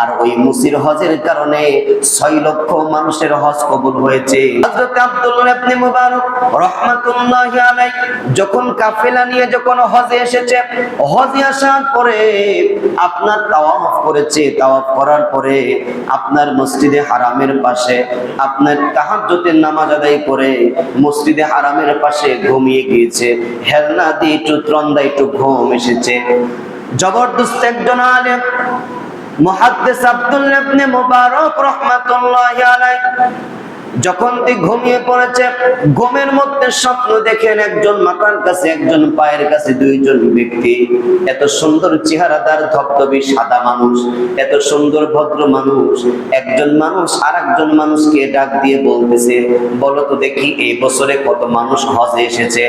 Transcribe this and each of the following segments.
আর ওই মুসির হজের কারণে ছয় লক্ষ মানুষের হজ কবুল হয়েছে। যখন কাফেলা নিয়ে যখন হজে এসেছে, হজে আসার পরে আপনার তাওয়াফ করেছে। তাওয়াফ করার পরে আপনার মসজিদে হারামের পাশে আপনার তাহাজ্জুদের নামাজ আদায় করে মসজিদে হারামের পাশে ঘুমিয়ে গিয়েছে। হেলনা দিয়ে একটু ত্রন্দা, একটু ঘুম এসেছে। জবরদস্ত একজন আলেম যখন তুই ঘুমিয়ে পড়েছে, ঘুমের মধ্যে স্বপ্ন দেখেন একজন কাছে, একজন পায়ের কাছে দুইজন ব্যক্তি। এত সুন্দর চেহারাদার, ধবধবি সাদা মানুষ, এত সুন্দর ভদ্র মানুষ। একজন মানুষ আর একজন মানুষকে ডাক দিয়ে বলতেছে, বলো তো দেখি এই বছরে কত মানুষ হজে এসেছে?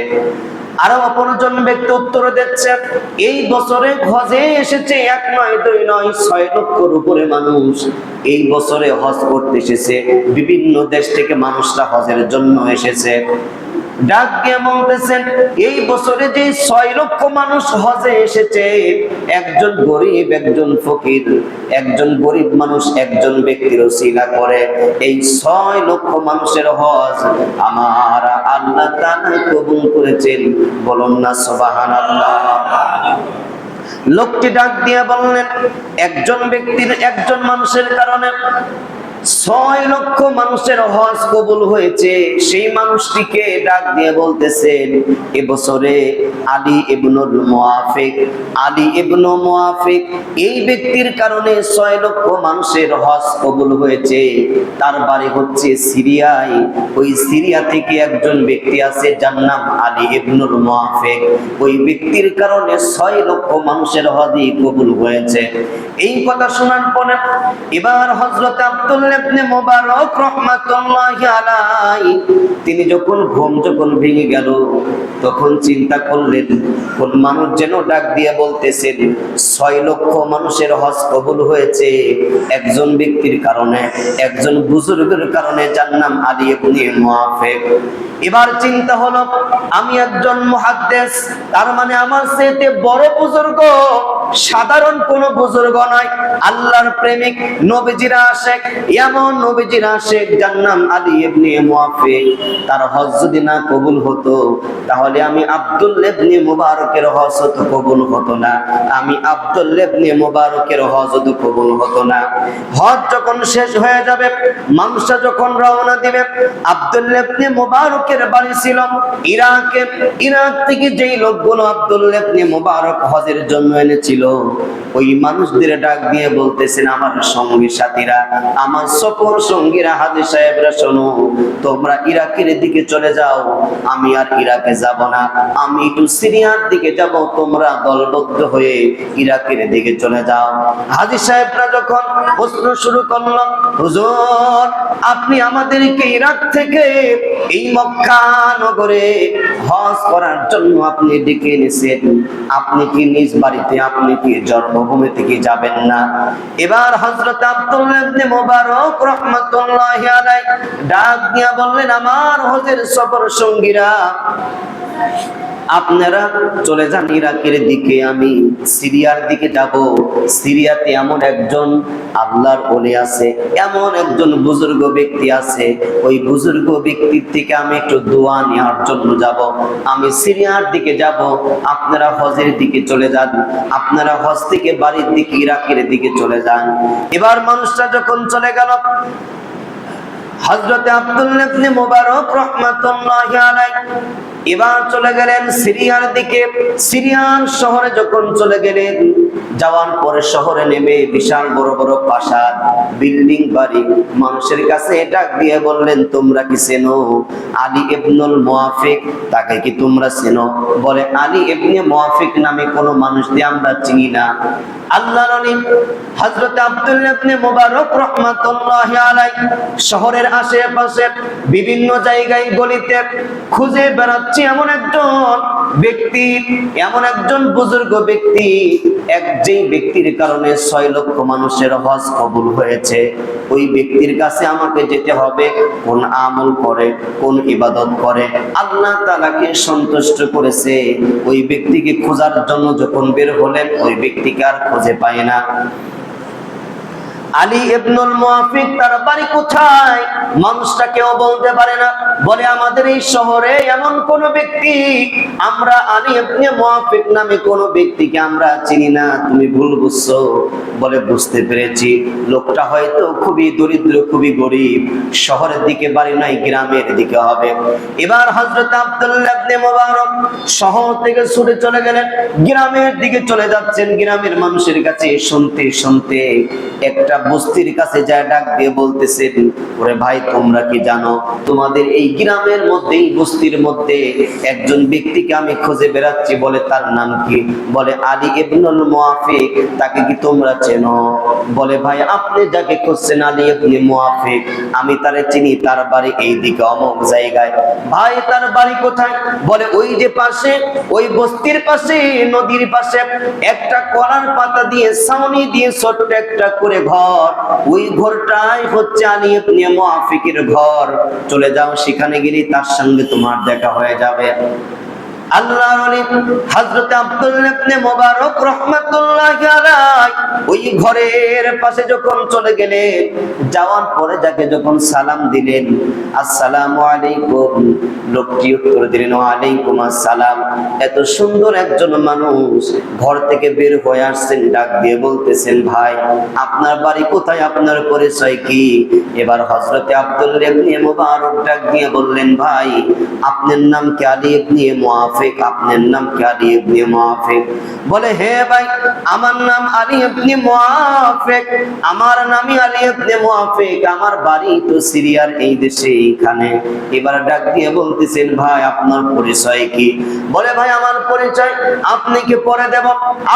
আরও অপরজন ব্যক্তি উত্তর দিচ্ছেন এই বছরে হজে এসেছে এক নয়, দুই নয়, ছয় লক্ষর উপরে মানুষ। এই বছরে হজ করতে এসেছে, বিভিন্ন দেশ থেকে মানুষরা হজের জন্য এসেছে। ডাক দিয়ে বলতেছেন, এই বছরে যে ছয় লক্ষ মানুষ হজে এসেছে, একজন গরিব, একজন ফকির, একজন গরিব মানুষ একজন ব্যক্তির ওসিলা করে, এই ছয় লক্ষ মানুষের হজ আমার আল্লাহ তাআলা কবুল করেছেন। বলুন না, সুবহানাল্লাহ। লোকটি ডাক দিয়ে বললেন, একজন ব্যক্তির একজন মানুষের কারণে ছয় লক্ষ মানুষের হজ কবুল হয়েছে। সেই মানুষটিকে ডাক দিয়ে বলতেছেন এবছরে আলী ইবনুল মুআফিক, আলী ইবনু মুআফিক, এই ব্যক্তির কারণে ছয় লক্ষ মানুষের হজ কবুল হয়েছে। তার বাড়ি হচ্ছে সিরিয়ায়। ওই সিরিয়া থেকে একজন ব্যক্তি আছে, যার নাম আলী ইবনুল মুআফিক। ওই ব্যক্তির কারণে ছয় লক্ষ মানুষের হজই কবুল হয়েছে। এই কথা শোনার পরে এবার হযরত আব্দুল্লাহ তিনি যখন ঘুম যখন ভেঙে গেল, তখন চিন্তা করলেন, কোন মানুষ যেন ডাক দিয়ে বলতেছেন, ছয় লক্ষ মানুষের হজ কবুল হয়েছে, একজন ব্যক্তির কারণে, একজন বুজুর্গের কারণে যার নাম আলী ইবনে মুআফিক। এবার চিন্তা হলো, আমি একজন মুহাদ্দিস, তার মানে আমার চেয়ে বড় বুজুর্গ, সাধারণ কোন বুজুর্গ নয়, আল্লাহর প্রেমিক, নবীজির আশেক এমন নবীজির আশেক যার আলী ইবনে মুআফিক তার হজ যদি না কবুল হতো, তাহলে আমি ইবনে মুবারকের হজ তো কবুল হতো না। আমি ইবনে মুবারকের হজ তো কবুল হতো না। হজ যখন শেষ হয়ে যাবে যখন রওনা দিবে ইবনে মুবারকের বাড়ি ছিল ইরাকে। ইরাক থেকে যেই লোকগুলো আব্দুল্লাহ ইবনে মুবারক হজের জন্য এনেছিল, ওই মানুষদের ডাক দিয়ে বলতেছেন, আমার সঙ্গী সাথীরা, আমার সফর সঙ্গীরা হাজি সাহেবরা, শোনো, তোমরা ইরাকের দিকে চলে যাও। আমি আর ইরাকে যাব না। আমি একটু সিরিয়ার দিকে যাব। তোমরা দলবদ্ধ হয়ে ইরাকের দিকে চলে যাও। হাজি সাহেবরা যখন প্রশ্ন শুরু করল, হুজুর, আপনি আমাদেরকে ইরাক থেকে এই মক্কা নগরে হজ করার জন্য আপনি ডেকে এনেছেন। আপনি কি নিজ বাড়িতে, আপনি কি জন্মভূমি থেকে যাবেন না? এবার হযরত আব্দুল্লাহ ইবনে মুবারক রহমতুল্লাহ ডাক দিয়া বললেন আমার হজের সফর সঙ্গীরা আপনারা চলে যান ইরাকের দিকে, আমি সিরিয়ার দিকে যাব। সিরিয়াতে এমন একজন আল্লাহর ওলি আছে, এমন একজন বুজুর্গ ব্যক্তি আছে। ওই বুজুর্গ ব্যক্তির থেকে আমি একটু দোয়া নেওয়ার জন্য যাব। আমি সিরিয়ার দিকে যাব, আপনারা হজের দিকে চলে যান, আপনারা হজ থেকে বাড়ির দিকে, ইরাকের দিকে চলে যান। এবার মানুষটা যখন চলে গেল হযরতে আব্দুল ইবনে মুবারক রাহমাতুল্লাহি এবার চলে গেলেন সিরিয়ার দিকে। সিরিয়ান শহরে যখন চলে গেলেন যাওয়ার পরে শহরে নেমে বিশাল বড় বড় প্রাসাদ, বিল্ডিং বাড়ি। মানুষের কাছে ডাক দিয়ে বললেন, তোমরা কি চেনো? আলী ইবনুল মুআফিক, তাকে কি তোমরা চেনো? বলে, আলী ইবনে মুআফিক নামে কোনো মানুষ দিয়ে আমরা চিনি না। আল্লাহর নবী হযরত আব্দুল্লাহ ইবনে মুবারক শহরের আশেপাশে বিভিন্ন জায়গায় গলিতে খুঁজে বেড়াচ্ছে এমন একজন ব্যক্তি, এমন একজন বুজুর্গ ব্যক্তি। এক যেই ব্যক্তির কারণে ছয় লক্ষ মানুষের হজ কবুল হয়েছে, ওই ব্যক্তির কাছে আমাকে যেতে হবে, কোন আমল করে, কোন ইবাদত করে। আল্লাহ তালাকে সন্তুষ্ট করেছে, ওই ব্যক্তিকে খোঁজার জন্য যখন বের হলেন, ওই ব্যক্তিকে আর খুঁজে পায় না। আলী ইবনুল মুআফিক তার বাড়ি কোথায়? বলতে পারে না। বলে, আমাদের এই শহরে এমন কোন ব্যক্তি, আমরা আলী ইবনে মুআফিক নামে কোন ব্যক্তিকে আমরা চিনি না। তুমি ভুল বুঝছ। বলে, বুঝতে পেরেছি। লোকটা হয়তো খুবই দরিদ্র, খুবই গরিব। শহরের দিকে বাড়ি নাই, গ্রামের দিকে হবে। এবার হযরত আব্দুল্লাহ ইবনে মুবারক শহর থেকে ছুটে চলে গেলেন। গ্রামের দিকে চলে যাচ্ছেন। গ্রামের মানুষের কাছে শুনতে শুনতে একটা বস্তির কাছে যায় ডাক দিয়ে বলতেছেন ওরে ভাই, তোমরা কি জানো? তোমাদের এই গ্রামের মধ্যে এই বস্তির মধ্যে একজন ব্যক্তিকে আমি খুঁজে বেড়াচ্ছি, বলে তার নাম কি? বলে, আলী ইবনুল মুআফিক, তাকে কি তোমরা চেনো? বলে, ভাই, আপনি যাকে খুঁজছেন আলী ইবনে মুআফিক, আমি তারে চিনি, তার বাড়ি এই দিকে অমুক জায়গায়। ভাই, তার বাড়ি কোথায়? বলে, ওই যে পাশে, ওই বস্তির পাশে, নদীর পাশে, একটা কলার পাতা দিয়ে, ছাউনি দিয়ে ছোট্ট একটা করে ঘর। ওই ঘরটাই হচ্ছে আলী ইবনে মুআফিকের ঘর। চলে যাও, সেখানে গেলে তার সঙ্গে তোমার দেখা হয়ে যাবে। হযরত আব্দুল্লাহ ইবনে মুবারক আলাইহি ওই ঘরের পাশে যখন চলে গেলেন, যাওয়ার পরে যাকে যখন সালাম দিলেন, আসসালামু আলাইকুম। লোকটি উত্তর দিলেন, ওয়ালাইকুম আসসালাম। এত সুন্দর একজন মানুষ ঘর থেকে বের হয়ে আসছেন, ডাক দিয়ে বলতেছেন, ভাই, আপনার বাড়ি কোথায়? আপনার পরিচয় কি? এবার হযরতে আব্দুল্লাহ ইবনে মুবারক ডাক দিয়ে বললেন, ভাই, আপনার নাম কি আলী ইবনে মুআফিক আপনার নাম কি আলী ইবনে মুআফিক বলে, হে ভাই, আমার নাম আলী ইবনে মুআফিক আমার নামই আলী ইবনে মুআফিক আমার বাড়ি তো সিরিয়ার এই দেশে এইখানে। এবার ডাক দিয়ে বলতেছেন, ভাই, আপনার পরিচয় কি? বলে, ভাই, আমার পরিচয় আপনি কি পরে দেব?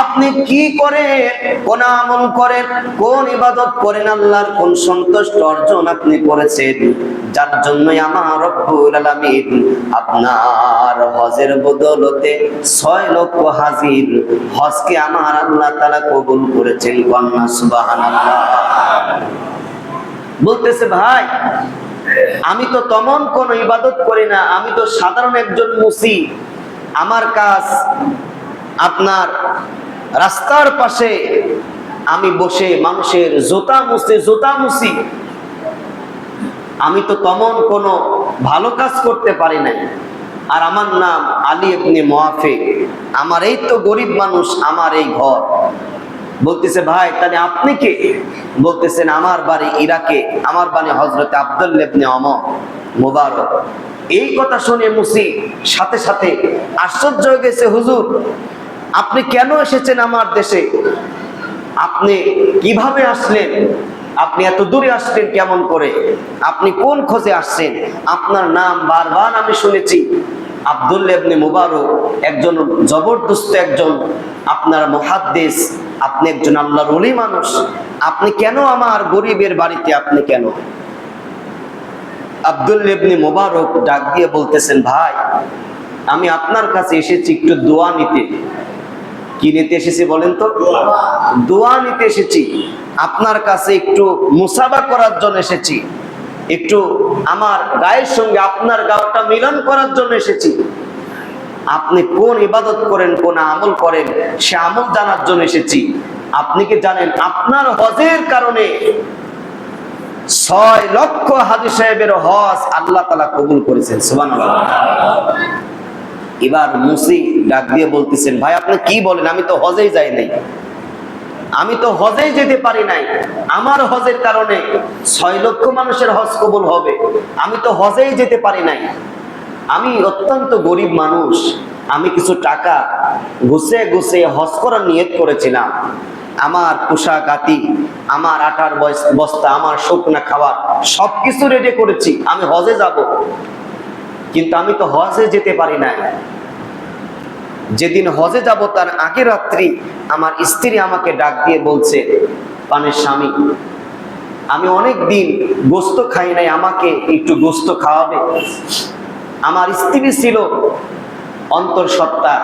আপনি কি করেন কোন আমল করেন, কোন ইবাদত করেন, আল্লাহর কোন সন্তুষ্ট অর্জন আপনি করেছেন? যার জন্যই আমার রব্বুল আলামিন আপনার হজের বদলতে ছয় লক্ষ হাজির। হজকে আমার আল্লাহ তাআলা কবুল করেছেন কন্যা, সুবহানাল্লাহ। বলতেছে, ভাই, আমি তো তেমন কোন ইবাদত করি না, আমি তো সাধারণ একজন মুসি। আমার কাজ আপনার রাস্তার পাশে। আমি বসে মানুষের জোতা মুছে, জোতা মুছি। আমি তো তেমন কোনো ভালো কাজ করতে পারি নাই। আর আমার নাম আলী ইবনে মুআফিক। আমার এই তো গরিব মানুষ, আমার এই ঘর। বলতেছে, ভাই, তাহলে আপনি কে? বলতেছেন, আমার বাড়ি ইরাকে, আমার বাড়ি হজরত আব্দুল্লাহ ইবনে ওমর মুবারক। এই কথা শুনে মুসি সাথে সাথে আশ্চর্য হয়ে গেছে, হুজুর, আপনি কেন এসেছেন আমার দেশে? আপনি কীভাবে আসলেন? আপনি এত দূরে আসছেন কেমন করে? আপনি কোন খোঁজে আসছেন? আপনার নাম বারবার আমি শুনেছি। আব্দুল্লাহ ইবনে মুবারক একজন জবরদস্ত একজন আপনার মুহাদ্দিস আপনি একজন আল্লাহর ওলি মানুষ। আপনি কেন আমার গরিবের বাড়িতে আপনি কেন? আব্দুল্লাহ ইবনে মুবারক ডাক দিয়ে বলতেছেন ভাই আমি আপনার কাছে এসেছি একটু দোয়া নিতে। কি নিতে এসেছি বলেন তো? দোয়া। নিতে এসেছি। আপনার কাছে একটু মুসাবা করার জন্য এসেছি। একটু আমার গায়ের সঙ্গে আপনার গাওটা মিলন করার জন্য এসেছি। আপনি কোন ইবাদত করেন, কোন আমল করেন, সে আমল জানার জন্য এসেছি। আপনি কি জানেন, আপনার হজের কারণে ছয় লক্ষ হাজি সাহেবের হজ আল্লাহ তালা কবুল করেছেন সুবান এবার মুসি ডাক দিয়ে বলতেছেন, ভাই, আপনি কি বলেন? আমি তো হজেই যাই নাই। আমি তো হজেই যেতে পারি নাই। আমার হজের কারণে ছয় লক্ষ মানুষের হজ কবুল হবে। আমি তো হজেই যেতে পারি নাই। আমি অত্যন্ত গরিব মানুষ। আমি কিছু টাকা গুছে গুছে হজ করার নিয়ত করেছিলাম। আমার পোশাক, আতি, আমার আটার বস- বস্তা, আমার শুকনা খাবার, সবকিছু রেডি করেছি। আমি হজে যাব। কিন্তু আমি তো হজে যেতে পারি নাই। যেদিন হজে যাব তার আগে রাত্রি আমার স্ত্রী আমাকে ডাক দিয়ে বলছে, পানের স্বামী, আমি অনেক দিন গোস্ত খাই নাই, আমাকে একটু গোস্ত খাওয়াবে। আমার স্ত্রী ছিল অন্তঃসত্ত্বা,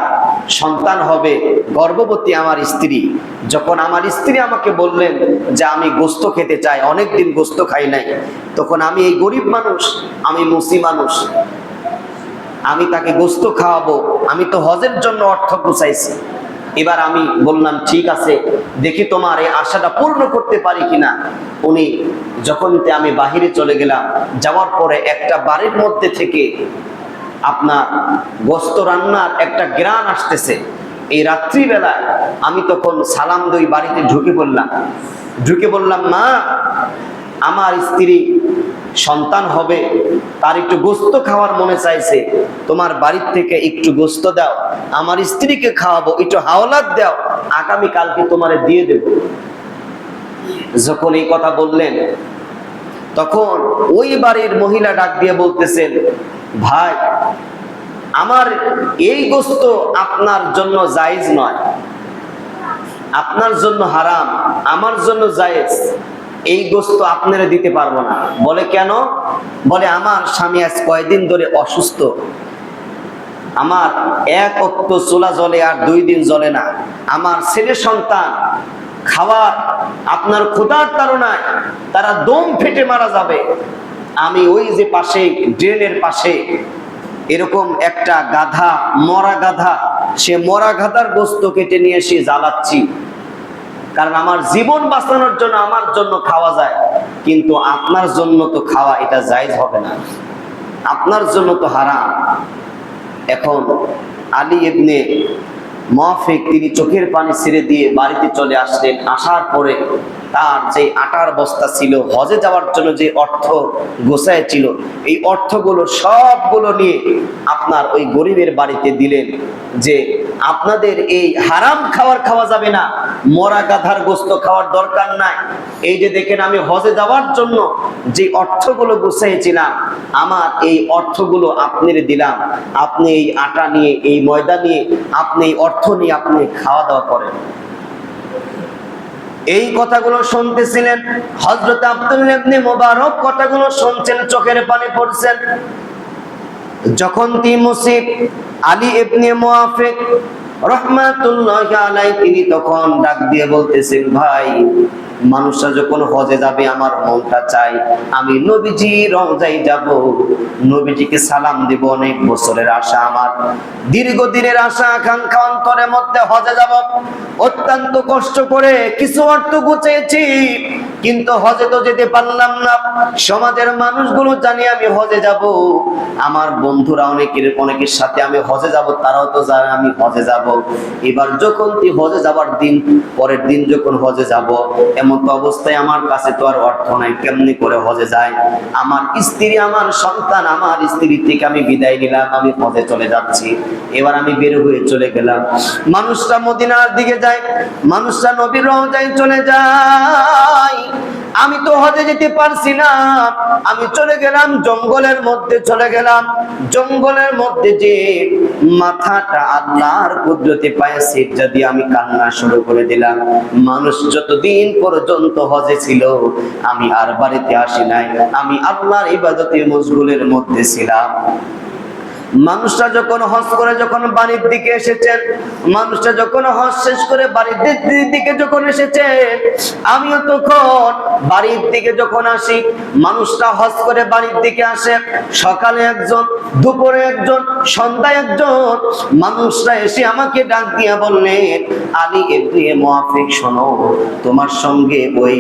সন্তান হবে, গর্ভবতী আমার স্ত্রী। যখন আমার স্ত্রী আমাকে বললেন যে আমি গোস্ত খেতে চাই অনেক দিন গোস্ত খাই নাই, তখন আমি এই গরিব মানুষ, আমি মুসি মানুষ আমি তাকে গোস্ত খাওয়াবো, আমি তো হজের জন্য অর্থ গুছাইছি। এবার আমি বললাম, ঠিক আছে, দেখি তোমার এই আশাটা পূর্ণ করতে পারি কিনা। উনি যখন আমি বাহিরে চলে গেলাম, যাওয়ার পরে একটা বাড়ির মধ্যে থেকে আপনার গোস্ত রান্নার একটা গ্রান আসতেছে। এই রাত্রিবেলায় আমি তখন সালাম দই বাড়িতে ঢুকে পড়লাম। ঢুকে বললাম, মা, আমার স্ত্রী সন্তান হবে, তার একটু গোস্ত খাওয়ার মনে চাইছে, তোমার বাড়ির থেকে একটু গোস্ত দাও, আমার স্ত্রীকে খাওয়াবো, একটু হাওলাত দাও, আগামী কালকে তোমারে দিয়ে দেব। যখন এই কথা বললেন, তখন ওই বাড়ির মহিলা ডাক দিয়ে বলতেছেন, ভাই, আমার এই গোস্ত আপনার জন্য জায়েজ নয়। আপনার জন্য হারাম, আমার জন্য জায়েজ। এই গোস্ত আপনারা দিতে পারব না। বলে কেন? বলে আমার স্বামী আজ কয়দিন ধরে অসুস্থ। আমার এক অক্ত চোলা জলে আর দুই দিন জ্বলে না। আমার ছেলে সন্তান খাওয়ার আপনার ক্ষুধার তাড়নায় তারা দম ফেটে মারা যাবে। আমি ওই যে পাশে, ড্রেনের পাশে এরকম একটা গাধা, মরা গাধা, সে মরা গাধার গোস্ত কেটে নিয়ে এসে জ্বালাচ্ছি। কারণ আমার জীবন বাঁচানোর জন্য আমার জন্য খাওয়া যায়, কিন্তু আপনার জন্য তো খাওয়া এটা জায়জ হবে না। আপনার জন্য তো হারাম। এখন আলী ইবনে মাফিক তিনি চোখের পানি ছেড়ে দিয়ে বাড়িতে চলে আসলেন। আসার পরে তার যে আটার বস্তা ছিল, হজে যাওয়ার জন্য যে অর্থ গোসায় ছিল, এই অর্থগুলো সবগুলো নিয়ে আপনার ওই গরিবের বাড়িতে দিলেন যে, আপনাদের এই হারাম খাবার খাওয়া যাবে না। মরা গাধার গোস্ত খাওয়ার দরকার নাই। এই যে দেখেন আমি হজে যাওয়ার জন্য যে অর্থগুলো গুছাইছিলাম, আমার এই অর্থগুলো আপনার দিলাম। আপনি এই আটা নিয়ে, এই ময়দা নিয়ে, আপনি এই অর্থ নিয়ে আপনি খাওয়া দাওয়া করেন। এই কথাগুলো শুনতেছিলেন হজরত আব্দুল ইবনে মোবারক কথাগুলো শুনছেন, চোখের পানি পড়ছেন। যখন তিনি মুসিব আলী ইবনে মুআফিক রহমাতুল্লাহ আলাই তিনি তখন ডাক দিয়ে বলতেছেন, ভাই যখন হজে যাবে, আমার মনটা চাই আমি নবীজি যাব, নবীজিকে সালাম অনেক বছরের আশা আমার। আশা, আকাঙ্ক্ষা অন্তরের মধ্যে হজে যাব। অত্যন্ত কষ্ট করে কিছু অর্থ গুছিয়েছি, কিন্তু হজে তো যেতে পারলাম না। সমাজের মানুষগুলো জানি আমি হজে যাব। আমার বন্ধুরা অনেকের অনেকের সাথে আমি হজে যাব, তারাও তো জানে আমি হজে যাব। এবার যখন তুই হজে যাবার দিন, পরের দিন যখন হজে যাব, এমন তো অবস্থায় আমার কাছে তো আর অর্থ নাই, কেমনি করে হজে যায়? আমার স্ত্রী, আমার সন্তান, আমার স্ত্রী থেকে আমি বিদায় নিলাম, আমি হজে চলে যাচ্ছি। এবার আমি বের হয়ে চলে গেলাম। মানুষরা মদিনার দিকে যায় মানুষরা নবীর রওজায় চলে যায়। আমি তো হজে যেতে পারছি না। আমি চলে গেলাম, জঙ্গলের মধ্যে চলে গেলাম। জঙ্গলের মধ্যে যে মাথাটা আল্লাহর কুদরতে পায়ে সিজদা দিয়ে আমি কান্না শুরু করে দিলাম। মানুষ যতদিন পর্যন্ত হজে ছিল, আমি আর বাড়িতে আসি নাই। আমি আল্লাহর ইবাদতে মশগুলের মধ্যে ছিলাম। মানুষরা যখন হজ করে যখন বাড়ির দিকে এসেছেন মানুষরা যখন হজ শেষ করে বাড়ির দিকে যখন এসেছে, আমিও তখন বাড়ির দিকে যখন আসি মানুষরা হজ করে বাড়ির দিকে আসে, সকালে একজন, দুপুরে একজন, সন্ধ্যায় একজন মানুষরা এসে আমাকে ডাক দিয়া বললেন, আলী এমনি মুআফিক, শোনো, তোমার সঙ্গে ওই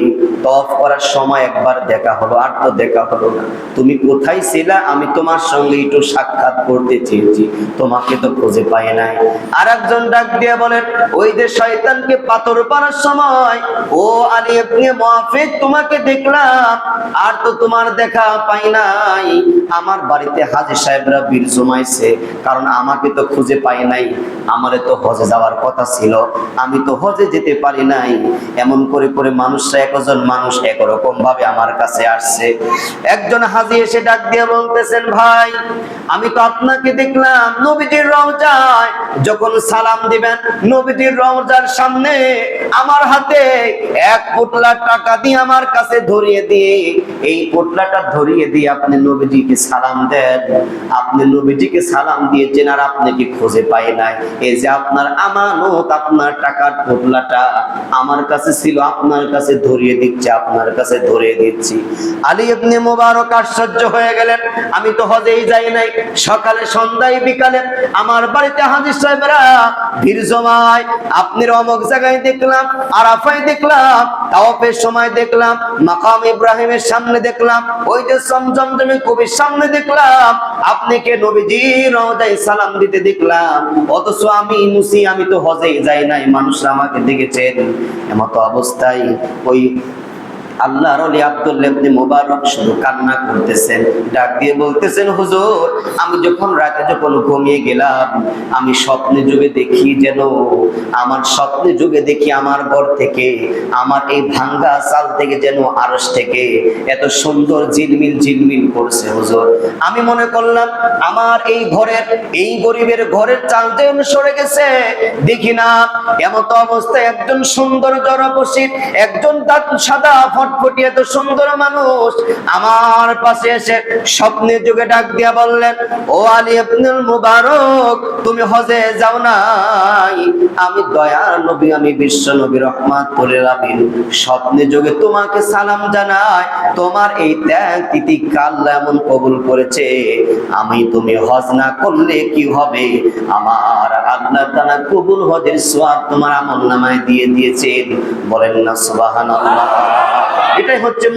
তফ করার সময় একবার দেখা হলো, আর তো দেখা হলো না। তুমি কোথায় ছিলা? আমি তোমার সঙ্গে একটু সাক্ষাৎ করতে চেয়েছি, তোমাকে তো খুঁজে পাই নাই। আর একজন ডাক দিয়ে বলেন ওই যে শয়তানকে পাথর পাড়ার সময়, ও আলী আপনি মুআফিক তোমাকে দেখলাম, আর তো তোমার দেখা পাই নাই। আমার বাড়িতে হাজি সাহেবরা বীর জমাইছে, কারণ আমাকে তো খুঁজে পাই নাই। আমারে তো হজে যাওয়ার কথা ছিল, আমি তো হজে যেতে পারি নাই। এমন করে করে মানুষরা একজন মানুষ একরকম ভাবে আমার কাছে আসছে। একজন হাজি এসে ডাক দিয়ে বলতেছেন, ভাই, আমি তো আপনাকে দেখলাম, নবীজির রওজায়। যখন সালাম দিবেন, নবীজির রওজার সামনে আমার হাতে এক পোটলা টাকা দিয়ে আমার কাছে ধরিয়ে দিয়ে, এই পোটলাটা ধরিয়ে দিয়ে আপনি নবীজিকে সালাম দেন। আপনি নবীজিকে সালাম দিয়েছেন আর আপনি কি খুঁজে পাই নাই? এই যে আপনার আমানত, আপনার টাকার পোটলাটা আমার কাছে ছিল, আপনার কাছে ধরিয়ে দিচ্ছে, আপনার কাছে ধরিয়ে দিচ্ছি। আলী ইবনে মোবারক আশ্চর্য হয়ে গেলেন। আমি তো হজেই যাই নাই। সকালে সন্ধ্যায় বিকালে আমার বাড়িতে হাজির সাহেবরা, ভিড় জমায়। আপনি অমক জায়গায় দেখলাম, আরাফায় দেখলাম, তাওয়াফের সময় দেখলাম, মাকাম ইব্রাহিমের সামনে দেখলাম, ওই যে সমজমজমে কবির সামনে দেখলাম, আপনি কে নবীজি রওজায় সালাম দিতে দেখলাম? অথচ আমি মুসি, আমি তো হজেই যাই নাই, মানুষরা আমাকে দেখেছেন। এমতো অবস্থায় ওই আল্লাহর আব্দুল্লাহ ইবনে মুবারক শুধু কান্না করতেছেন, ডাক দিয়ে বলতেছেন, হুজুর, আমি যখন রাতে যখন ঘুমিয়ে গেলাম, আমি স্বপ্নে যুগে দেখি যেন, আমার স্বপ্নে যুগে দেখি আমার ঘর থেকে, আমার এই ভাঙ্গা চাল থেকে যেন আরস থেকে এত সুন্দর ঝিলমিল ঝিলমিল করছে, হুজুর। আমি মনে করলাম, আমার এই ঘরের, এই গরিবের ঘরের চাল যেন সরে গেছে। দেখি না, এমত অবস্থায় একজন সুন্দর জড়পসির, একজন দাঁত সাদা সুন্দর মানুষ। আমার পাশে এসে স্বপ্নের যুগে ডাক দিয়া বললেন, ও আলী আব্দুল মুবারক, তুমি হজে যাও নাই। আমি দয়ার নবী, আমি বিশ্ব নবী স্বপ্নে যুগে তোমাকে সালাম জানাই, তোমার এই ত্যাগ তিতিক্ষা আল্লাহ এমন কবুল করেছে। আমি তুমি হজ না করলে কি হবে? আমার আল্লাহ তাআলা কবুল হজের সওয়াব তোমার আমল নামায় দিয়ে দিয়েছেন। বলেন না, সুবহানাল্লাহ। এটাই হচ্ছে